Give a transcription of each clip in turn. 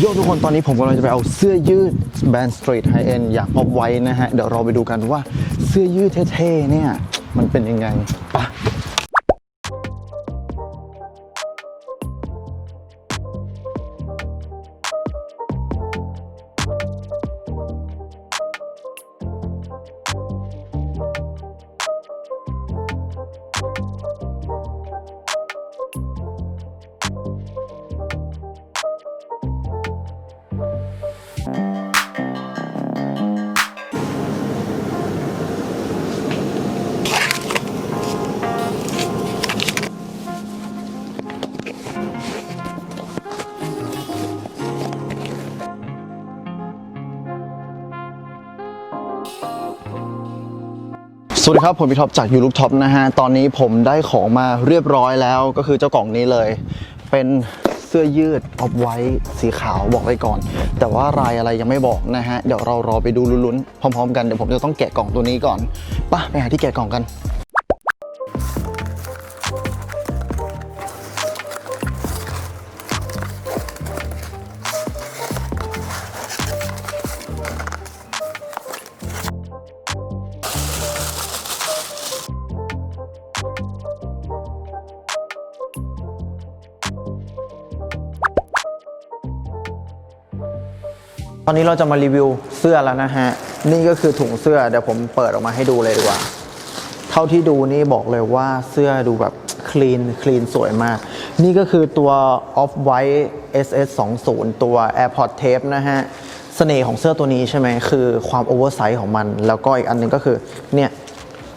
โยทุกคนตอนนี้ผมกำลังจะไปเอาเสื้อยืดแบรนด์สตรีทไฮเอ็นอย่างออฟไว้นะฮะ เดี๋ยวเราไปดูกันว่าเสื้อยืดเท่ๆเนี่ย มันเป็นยังไงป สวัสดีครับ ผมพี่ท็อปจากยูลูกท็อปนะฮะ ตอนนี้ผมได้ของมาเรียบร้อยแล้วก็คือเจ้ากล่องนี้เลย เป็นเสื้อยืดออฟไว้สีขาวบอกไว้ก่อน แต่ว่ารายอะไรยังไม่บอกนะฮะ เดี๋ยวเรารอไปดูลุ้นๆพร้อม ๆ กันเดี๋ยวผมจะต้องแกะกล่องตัวนี้ก่อนไปะไปหาที่แกะกล่องกัน ตอนนี้เราจะมารีวิวเสื้อแล้วนะฮะ นี่ก็คือถุงเสื้อเดี๋ยวผมเปิดออกมาให้ดูเลยดีกว่า เท่าที่ดูนี่บอกเลยว่าเสื้อดูแบบคลีนคลีนสวยมาก นี่ก็คือตัว Off White SS 2 0ตัว Airport Tape นะฮะเสน่ห์ของเสื้อตัวนี้ใช่ไหมคือความโอเวอร์ไซส์ของมัน แล้วก็อีกอันหนึงก็คือเนี่ย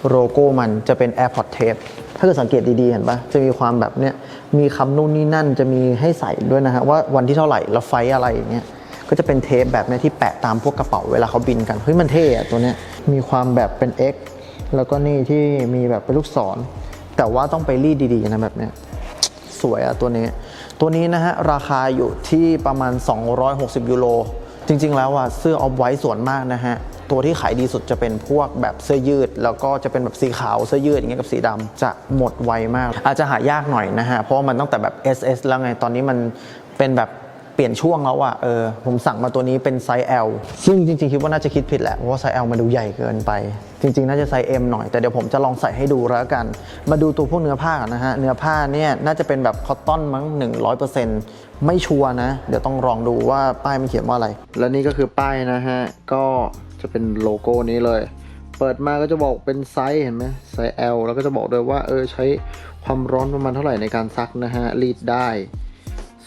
โลโก้มันจะเป็น Airport Tape ถ้าเกิดสังเกตดีๆ เห็นปะจะมีความแบบเนี้ยมีคำนู่นนี่นั่นจะมีให้ใส่ด้วยนะฮะว่าวันที่เท่าไหร่แล้วไฟอะไรอย่างเงี้ย ก็จะเป็นเทปแบบเนี้ยที่แปะตามพวกกระเป๋าเวลาเขาบินกันเฮ้ยมันเท่อะตัวเนี้ยมีความแบบเป็น X แล้วก็นี่ที่มีแบบเป็นลูกศร แต่ว่าต้องไปรีดดีๆนะแบบเนี้ยสวยอะตัวนี้ ตัวนี้นะฮะราคาอยู่ที่ประมาณ 260 ยูโรจริง ๆ แล้วอะเสื้อออฟไว้ส่วนมากนะฮะตัวที่ขายดีสุดจะเป็นพวกแบบเสื้อยืด แล้วก็จะเป็นแบบสีขาวเสื้อยืดอย่างเงี้ยกับสีดำจะหมดไวมาก อาจจะหายากหน่อยนะฮะเพราะว่ามันตั้งแต่แบบ SS แล้วไงตอนนี้มันเป็นแบบ ปลี่ยนช่วงแล้วอะเออผมสั่งมาตัวนี้เป็นไซส์ L ซึ่งจริงๆ คิดว่าน่าจะคิดผิดแหละ เพราะว่าไซส์ L มันดูใหญ่เกินไป จริงๆ น่าจะไซส์ M หน่อย แต่เดี๋ยวผมจะลองใส่ให้ดูแล้วกัน มาดูตัวพวกเนื้อผ้าก่อนนะฮะ เนื้อผ้าเนี่ยน่าจะเป็นแบบคอตตอนมั้ง 100%ไม่ชัวร์นะ เดี๋ยวต้องลองดูว่าป้ายมันเขียนว่าอะไร และนี่ก็คือป้ายนะฮะ ก็จะเป็นโลโก้นี้เลย เปิดมาก็จะบอกเป็นไซส์เห็นไหมไซส์ L แล้วก็จะบอกด้วยว่าเออใช้ความร้อนประมาณเท่าไหร่ในการซักนะฮะรีดได้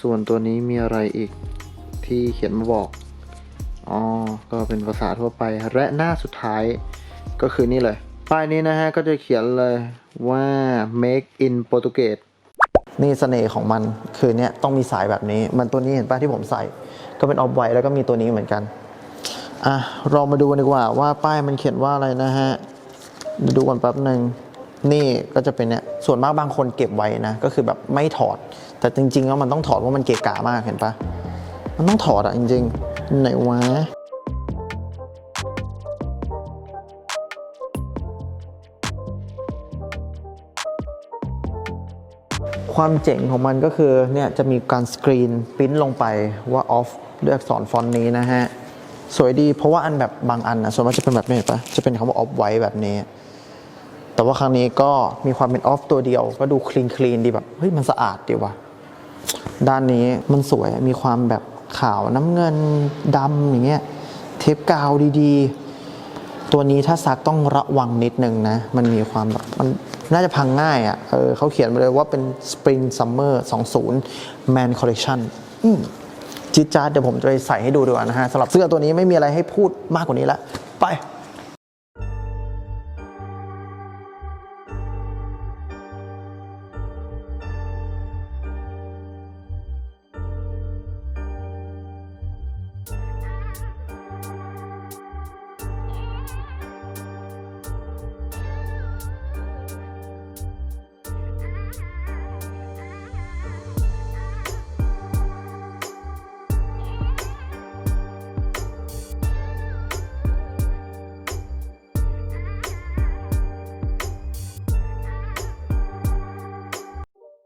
ส่วนตัวนี้มีอะไรอีกที่เขียนมาบอก อ๋อ ก็เป็นภาษาทั่วไป และหน้าสุดท้ายก็คือนี่เลย ป้ายนี้นะฮะ ก็จะเขียนเลยว่า make in Portuguese นี่เสน่ห์ของมันคือเนี่ยต้องมีสายแบบนี้ มันตัวนี้เห็นป้าที่ผมใส่ ก็เป็นออฟไวแล้วก็มีตัวนี้เหมือนกัน อะ เรามาดูกันดีกว่าว่าป้ายมันเขียนว่าอะไรนะฮะ ดูก่อนแป๊บหนึ่ง นี่ก็จะเป็นเนี่ยส่วนมากบางคนเก็บไว้นะ ก็คือแบบไม่ถอด แต่จริงๆแล้วมันต้องถอดเพรามันเกะกะมากเห็นปะมันต้องถอดอะจริงๆ ไหนวะความเจ๋งของมันก็คือเนี่ยจะมีการสกรีนปริ้นลงไปว่า off ด้วยอักษรฟอนต์นี้นะฮะ สวยดีเพราะว่าอันแบบบางอันนะส่วนมากจะเป็นแบบนี้เห็นปะจะเป็นคำว่า off ไว้แบบนี้ แต่ว่าครั้งนี้ก็มีความเป็น off ตัวเดียว ก็ดูคลีนคลีนดีแบบเฮ้ยมันสะอาดดีว่ะด้านนี้มันสวยมีความแบบขาวน้ำเงินดำอย่างเงี้ยเทปกาวดีๆ ตัวนี้ถ้าซักต้องระวังนิดนึงนะ มันมีความแบบมันน่าจะพังง่ายอะ่ะเออเขาเขียนมาเลยว่าเป็น Spring Summer 20 Man Collection อืมจิจ้าดเดี๋ยวผมจะไปใส่ให้ดูดีกว่านะฮะสำหรับเสื้อตัวนี้ไม่มีอะไรให้พูดมากกว่านี้ละไป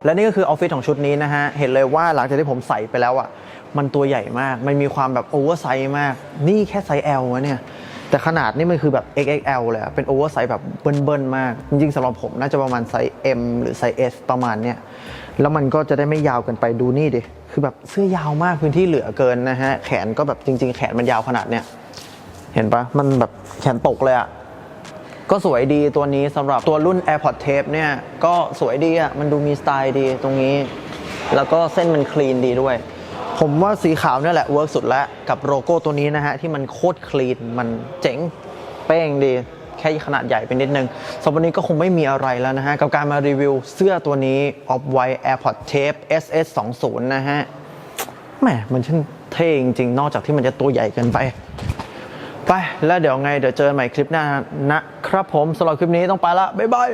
และนี่ก็คือออฟฟิศของชุดนี้นะฮะ เห็นเลยว่าหลังจากที่ผมใส่ไปแล้วอะ่ะ มันตัวใหญ่มาก มันมีความแบบโอเวอร์ไซส์มาก นี่แค่ไซส์ L วะเนี่ย แต่ขนาดนี่มันคือแบบ XXL เลยอะเป็นโอเวอร์ไซส์แบบเบิ้ลๆมาก จริงๆสำหรับผมน่าจะประมาณไซส์ M หรือไซส์ S ประมาณเนี้ย แล้วมันก็จะได้ไม่ยาวเกินไปดูนี่ดิ คือแบบเสื้อยาวมากพื้นที่เหลือเกินนะฮะ แขนก็แบบจริง ๆ แขนมันยาวขนาดเนี้ย เห็นปะมันแบบแขนตกเลยอะ ก็สวยดีตัวนี้สำหรับตัวรุ่น AirPod Tape เนี่ย ก็สวยดีอะ มันดูมีสไตล์ดีตรงนี้ แล้วก็เส้นมันคลีนดีด้วย ผมว่าสีขาวเนี่ยแหละเวิร์กสุดแล้ว กับโลโก้ตัวนี้นะฮะ ที่มันโคตรคลีน มันเจ๋งเป้งดี แค่ขนาดใหญ่ไปนิดนึงสำหรับวันนี้ก็คงไม่มีอะไรแล้วนะฮะ กับการมารีวิวเสื้อตัวนี้ Off White AirPod Tape SS 2 0นะฮะแหมมันช่างเท่จริงๆนอกจากที่มันจะตัวใหญ่เกินไป ไปแล้วเดี๋ยวไงเดี๋ยวเจอกันใหม่คลิปหน้านะครับผมสำหรับคลิปนี้ต้องไปละบ๊ายบาย